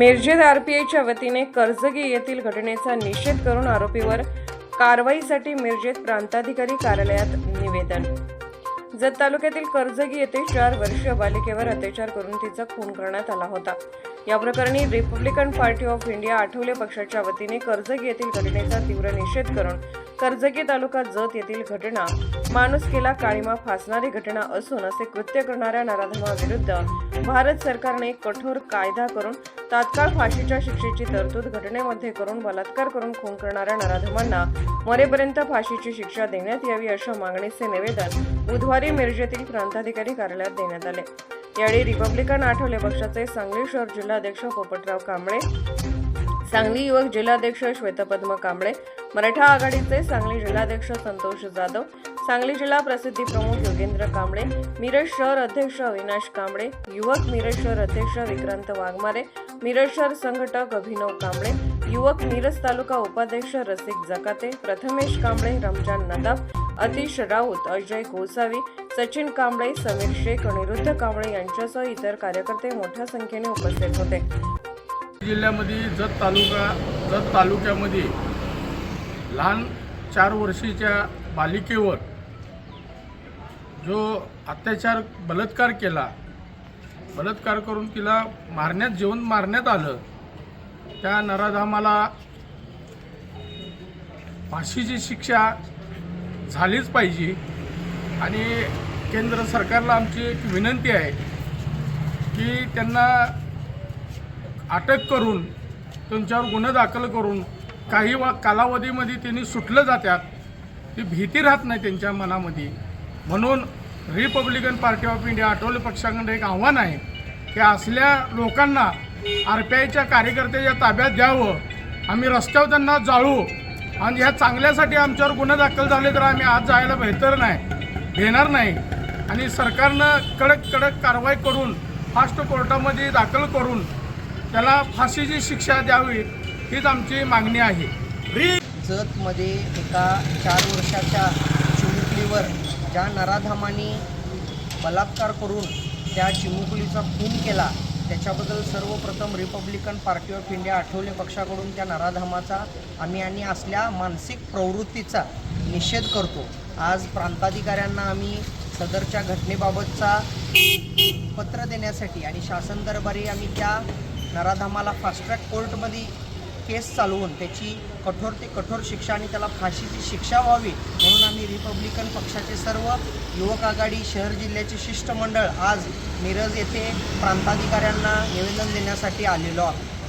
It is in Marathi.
मिरजेत आरपीआयच्या वतीने कर्जगी येथील घटनेचा निषेध करून आरोपीवर कारवाईसाठी मिरजेत प्रांताधिकारी कार्यालयात निवेदन. जत तालुक्यातील कर्जगी येथे चार वर्षीय बालिकेवर अत्याचार करून तिचा खून करण्यात आला होता. या प्रकरणी Republican Party of India Athawale पक्षाच्या वतीने कर्जगी येथील घटनेचा तीव्र निषेध करून कर्जगी तालुका जत येथील घटना माणुसकीला काळीमा फासणारी घटना असून असे कृत्य करणाऱ्या नराधमाविरुद्ध भारत सरकारने कठोर कायदा करून तात्काळ फाशीच्या शिक्षेची तरतूद घटनेमध्ये करून बलात्कार करून खून करणाऱ्या नराधमांना मरेपर्यंत फाशीची शिक्षा देण्यात यावी अशा मागणीचे निवेदन बुधवारी मिरजेतील प्रांताधिकारी कार्यालयात देण्यात आले. यावेळी रिपब्लिकन आठवले पक्षाचे सांगली शहर जिल्हाध्यक्ष पोपटराव कांबळे सांगली युवक जिल्हाध्यक्ष श्वेतपद्म कांबळे मराठा आघाडीचे सांगली जिल्हाध्यक्ष संतोष जाधव सांगली जिल्हा प्रसिद्धी प्रमुख योगेंद्र कांबळे मिरज शहर अध्यक्ष अविनाश कांबळे युवक मिरज शहर अध्यक्ष विक्रांत वाघमारे मिरज शहर संघटक अभिनव कांबळे युवक मिरज तालुका उपाध्यक्ष रसिक जकाते प्रथमेश कांबळे रमजान नदाब अतिश राऊत अजय गोसावी सचिन कांबळे समीर शेख अनिरुद्ध कांबळे यांच्यासह इतर कार्यकर्ते मोठ्या संख्येने उपस्थित होते. जिल्ह्यामध्ये जत तालुका जत तालुक्यामध्ये लहान चार वर्षीच्या बालिकेवर जो अत्याचार बलात्कार केला बलात्कार करून तिला मारण्यात जेवण मारण्यात आलं त्या नराधामाला फाशीची शिक्षा झालीच पाहिजे. आणि केंद्र सरकारला आमची एक विनंती आहे की त्यांना अटक करून त्यांच्यावर गुन्हा दाखल करून काही वा कालावधीमध्ये त्यांनी सुटलं जातात ती भीती राहत नाही त्यांच्या मनामध्ये. म्हणून Republican Party of India Athawale पक्षाकडे एक आव्हान आहे की असल्या लोकांना आर पी आयच्या कार्यकर्त्याच्या ताब्यात द्यावं. आम्ही रस्त्यावर त्यांना जाळू. आणि ह्या चांगल्यासाठी आमच्यावर गुन्हे दाखल झाले तर आम्ही आज जायला बेहतर नाही घेणार नाही. आणि सरकारनं कडक कडक कारवाई करून फास्ट कोर्टामध्ये दाखल करून त्याला फाशीची शिक्षा द्यावी हीच आमची मागणी आहे. जतमध्ये एका चार वर्षाच्या चिमुकलीवर ज्या नराधामाने बलात्कार करून त्या चिमुकलीचा खून केला त्याच्याबद्दल सर्वप्रथम Republican Party of India Athawale पक्षाकडून त्या नराधामाचा आम्ही आणि असल्या मानसिक प्रवृत्तीचा निषेध करतो. आज प्रांताधिकाऱ्यांना आम्ही सदरच्या घटनेबाबतचा पत्र देण्यासाठी आणि शासन दरबारी आम्ही त्या नराधामाला फास्ट्रॅक कोर्टमध्ये केस चालवून त्याची कठोर ते कठोर शिक्षा आणि त्याला फाशीची शिक्षा व्हावी म्हणून आम्ही रिपब्लिकन पक्षाचे सर्व युवक आघाडी शहर जिल्ह्याचे शिष्टमंडळ आज मिरज येथे प्रांताधिकाऱ्यांना निवेदन देण्यासाठी आलेलो आहोत.